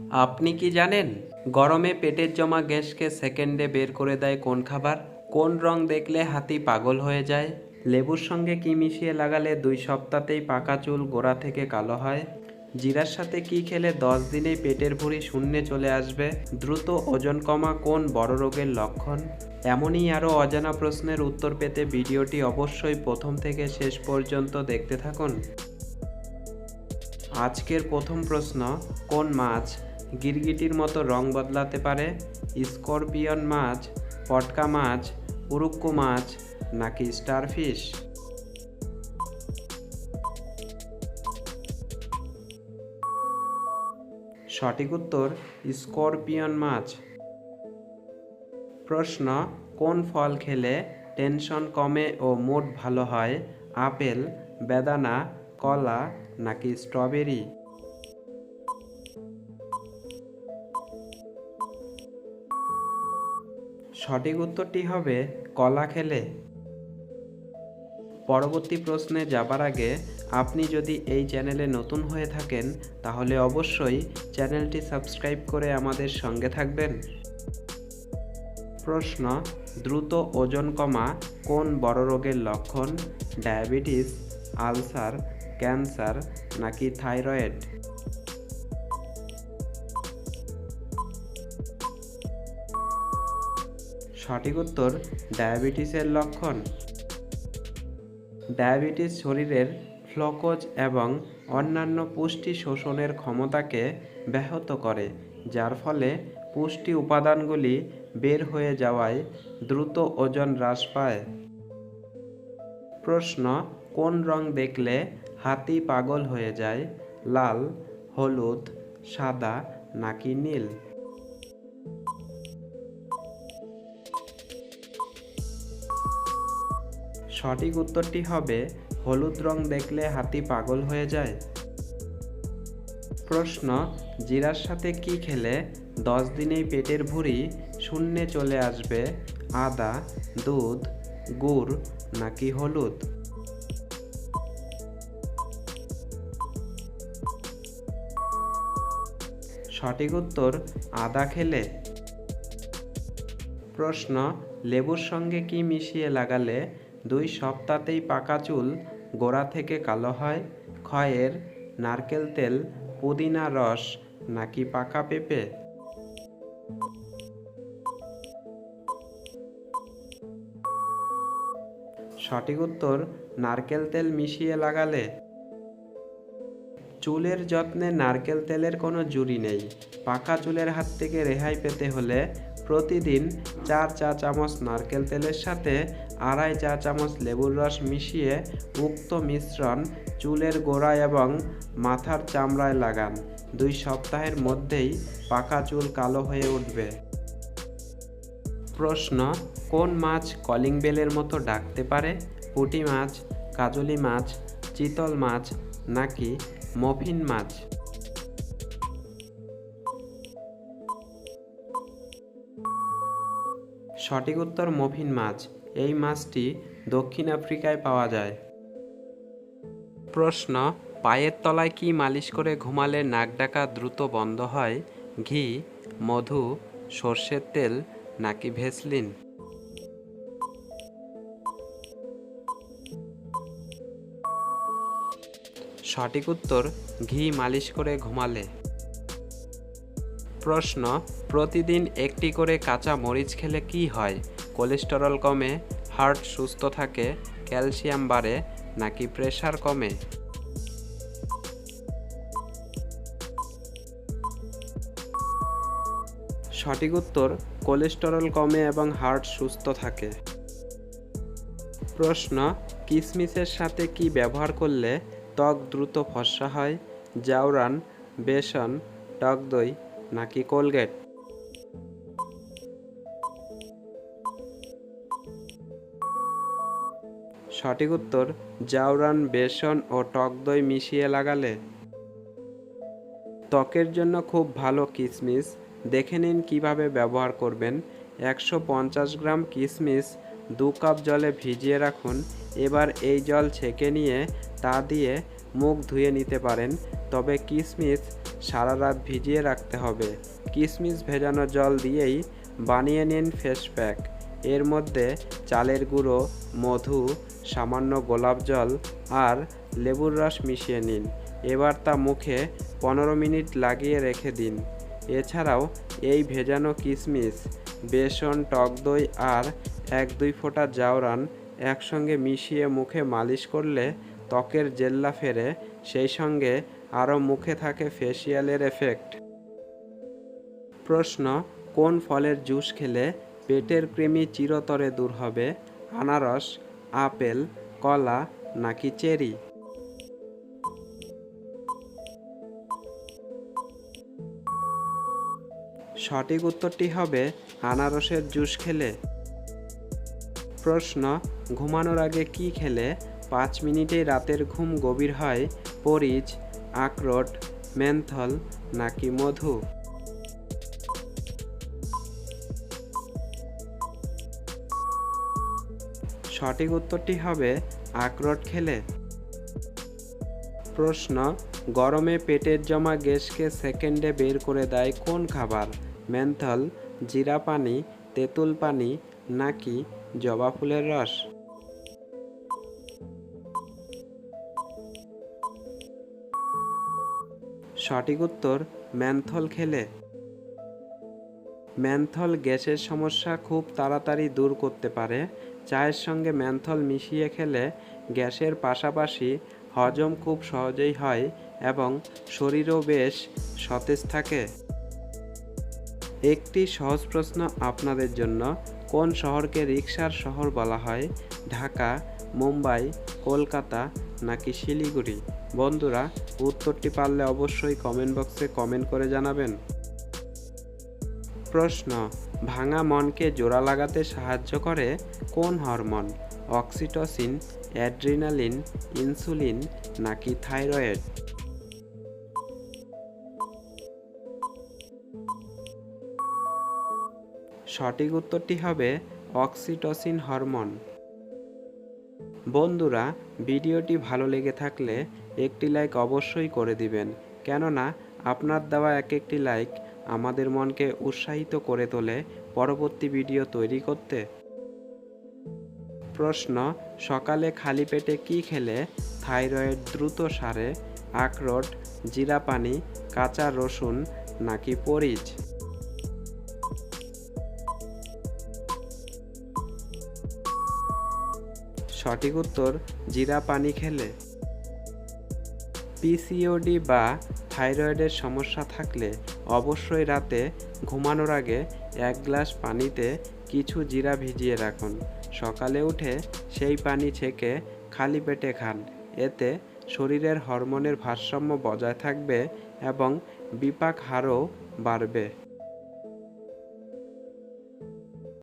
আপনি কি জানেন গরমে পেটের জমা গ্যাসকে সেকেন্ডে বের করে দেয় কোন খাবার? কোন রং দেখলে হাতি পাগল হয়ে যায়? লেবুর সঙ্গে কি মিশিয়ে লাগালে দুই সপ্তাহতেই পাকা চুল গোড়া থেকে কালো হয়? জিরার সাথে কি খেলে দশ দিনেই পেটের ভুঁড়ি শূন্যে চলে আসবে? দ্রুত ওজন কমা কোন বড় রোগের লক্ষণ? এমনই আরও অজানা প্রশ্নের উত্তর পেতে ভিডিওটি অবশ্যই প্রথম থেকে শেষ পর্যন্ত দেখতে থাকুন। আজকের প্রথম প্রশ্ন, কোন মাছ? গিরগিটির মতো রং বদলাতে পারে, স্করপিয়ন মাছ, পটকা মাছ, উরুক্কু মাছ, নাকি স্টারফিশ? সঠিক উত্তর, স্করপিয়ন মাছ। প্রশ্ন, কোন ফল খেলে টেনশন কমে ও মুড ভালো হয়? আপেল, বেদানা, কলা, নাকি স্ট্রবেরি? সঠিক উত্তরটি হবে কলা খেলে। পরবর্তী প্রশ্নে যাবার আগে আপনি যদি এই চ্যানেলে নতুন হয়ে থাকেন, তাহলে অবশ্যই চ্যানেলটি সাবস্ক্রাইব করে আমাদের সঙ্গে থাকবেন। প্রশ্ন, দ্রুত ওজন কমা কোন বড় রোগের লক্ষণ? ডায়াবেটিস, আলসার, ক্যান্সার নাকি থাইরয়েড? সঠিক উত্তর ডায়াবেটিসের লক্ষণ। ডায়াবেটিস শরীরের ফ্লকোজ এবং অন্যান্য পুষ্টি শোষণের ক্ষমতাকে ব্যাহত করে, যার ফলে পুষ্টি উপাদানগুলি বের হয়ে যাওয়ায় দ্রুত ওজন হ্রাস পায়। প্রশ্ন, কোন রং দেখলে হাতি পাগল হয়ে যায়? লাল, হলুদ, সাদা নাকি নীল? সঠিক উত্তরটি হবে, হলুদ রং দেখলে হাতি পাগল হয়ে যায়। প্রশ্ন, জিরার সাথে কি খেলে? দশ দিনেই পেটের ভুঁড়ি শূন্যে চলে আসবে, আদা, দুধ, গুড় নাকি হলুদ? সঠিক উত্তর, আদা খেলে। প্রশ্ন, লেবুর সঙ্গে কি মিশিয়ে লাগালে দুই সপ্তাহতেই পাকা চুল গোড়া থেকে কালো হয়, ক্ষয়ের নারকেল তেল, পুদিনা রস নাকি পাকা পেঁপে? সঠিক উত্তর, নারকেল তেল মিশিয়ে লাগালে। চুলের যত্নে নারকেল তেলের কোনো জুড়ি নেই। পাকা চুলের হাত থেকে রেহাই পেতে হলে প্রতিদিন চার চা চামচ নারকেল তেলের সাথে আড়াই চা চামচ লেবুর রস মিশিয়ে উক্ত মিশ্রণ চুলের গোড়ায় এবং মাথার চামড়ায় লাগান। দুই সপ্তাহের মধ্যেই পাকা চুল কালো হয়ে উঠবে। প্রশ্ন, কোন মাছ কলিং বেলের মতো ডাকতে পারে? পুঁটি মাছ, কাজলি মাছ, চিতল মাছ নাকি মফিন মাছ? সঠিক উত্তর মফিন মাছ। এই মাছটি দক্ষিণ আফ্রিকায় পাওয়া যায়। প্রশ্ন, পায়ের তলায় কি মালিশ করে ঘুমালে নাক ডাকা দ্রুত বন্ধ হয়? ঘি, মধু, সর্ষের তেল নাকি ভেসলিন? সঠিক উত্তর, ঘি মালিশ করে ঘুমালে। প্রশ্ন, প্রতিদিন একটি করে কাঁচা মরিচ খেলে কি হয়? কোলেস্টেরল কমে, হার্ট সুস্থ থাকে, ক্যালসিয়াম বাড়ে নাকি প্রেশার কমে? সঠিক উত্তর, কোলেস্টেরল কমে এবং হার্ট সুস্থ থাকে। প্রশ্ন, কিসমিসের সাথে কি ব্যবহার করলে ত্বক দ্রুত ফর্সা হয়? জাউরান, বেসন, টক দই নাকি কোলগেট? সঠিক উত্তর জাউরান বেসন ও টক দই মিশিয়ে লাগালে। ত্বকের জন্য খুব ভালো কিশমিশ দেখে নিন কীভাবে ব্যবহার করবেন। একশো পঞ্চাশ গ্রাম কিশমিশ দু কাপ জলে ভিজিয়ে রাখুন। এবার এই জল ছেঁকে নিয়ে তা দিয়ে মুখ ধুয়ে নিতে পারেন। তবে কিশমিশ সারা রাত ভিজিয়ে রাখতে হবে। কিশমিশ ভেজানো জল দিয়েই বানিয়ে নিন ফেস প্যাক। এর মধ্যে চালের গুঁড়ো, মধু, সামান্য গোলাপ জল আর লেবুর রস মিশিয়ে নিন। এবার তা মুখে পনেরো মিনিট লাগিয়ে রেখে দিন। এছাড়াও এই ভেজানো কিশমিশ বেসন, টক দই আর এক দুই ফোঁটা জাওরান একসঙ্গে মিশিয়ে মুখে মালিশ করলে ত্বকের জেল্লা ফেরে, সেই সঙ্গে আরও মুখে থাকে ফেসিয়ালের এফেক্ট প্রশ্ন, কোন ফলের জুস খেলে পেটের কৃমি চিরতরে দূর হবে, আনারস, আপেল, কলা নাকি চেরি? সঠিক উত্তরটি হবে আনারসের জুস খেলে। প্রশ্ন, ঘুমানোর আগে কি খেলে? পাঁচ মিনিটে রাতের ঘুম গভীর হয়, পরিচ, আখরোট, মেন্থল নাকি মধু? সঠিক উত্তরটি হবে আখরোট খেলে। প্রশ্ন, গরমে পেটের জমা গ্যাসকে সেকেন্ডে বের করে দেয় কোন খাবার? মেন্থল, জিরা পানি, তেঁতুল পানি নাকি জবা ফুলের রস? সঠিক উত্তর ম্যান্থল খেলে। ম্যান্থল গ্যাসের সমস্যা খুব তাড়াতাড়ি দূর করতে পারে। চায়ের সঙ্গে ম্যান্থল মিশিয়ে খেলে গ্যাসের পাশাপাশি হজম খুব সহজেই হয় এবং শরীরও বেশ সতেজ থাকে। একটি সহজ প্রশ্ন আপনাদের জন্য, কোন শহরকে রিক্সার শহর বলা হয়? ঢাকা, মুম্বাই, কলকাতা নাকি শিলিগুড়ি? বন্ধুরা, উত্তরটি পারলে অবশ্যই কমেন্ট বক্সে কমেন্ট করে জানাবেন। প্রশ্ন, ভাঙা মনকে জোড়া লাগাতে সাহায্য করে? কোন হরমোন? অক্সিটোসিন, অ্যাড্রিনালিন, ইনসুলিন নাকি থাইরয়েড? সঠিক উত্তরটি হবে অক্সিটোসিন হরমোন। বন্ধুরা, ভিডিওটি ভালো লেগে থাকলে একটি লাইক অবশ্যই করে দিবেন। কেননা, আপনার দেওয়া এক একটি লাইক আমাদের মনকে উৎসাহিত করে তোলে পরবর্তী ভিডিও তৈরি করতে। প্রশ্ন, সকালে খালি পেটে কি খেলে? থাইরয়েড দ্রুত সারে, আখরোট জিরা পানি কাঁচা রসুন নাকি পরিচ? সঠিক উত্তর জিরা পানি খেলে পিসিওডি বা থাইরয়েডের সমস্যা থাকলে অবশ্যই রাতে ঘুমানোর আগে এক গ্লাস পানিতে কিছু জিরা ভিজিয়ে রাখুন। সকালে উঠে সেই পানি ছেঁকে খালি পেটে খান। এতে শরীরের হরমোনের ভারসাম্য বজায় থাকবে এবং বিপাক হারও বাড়বে।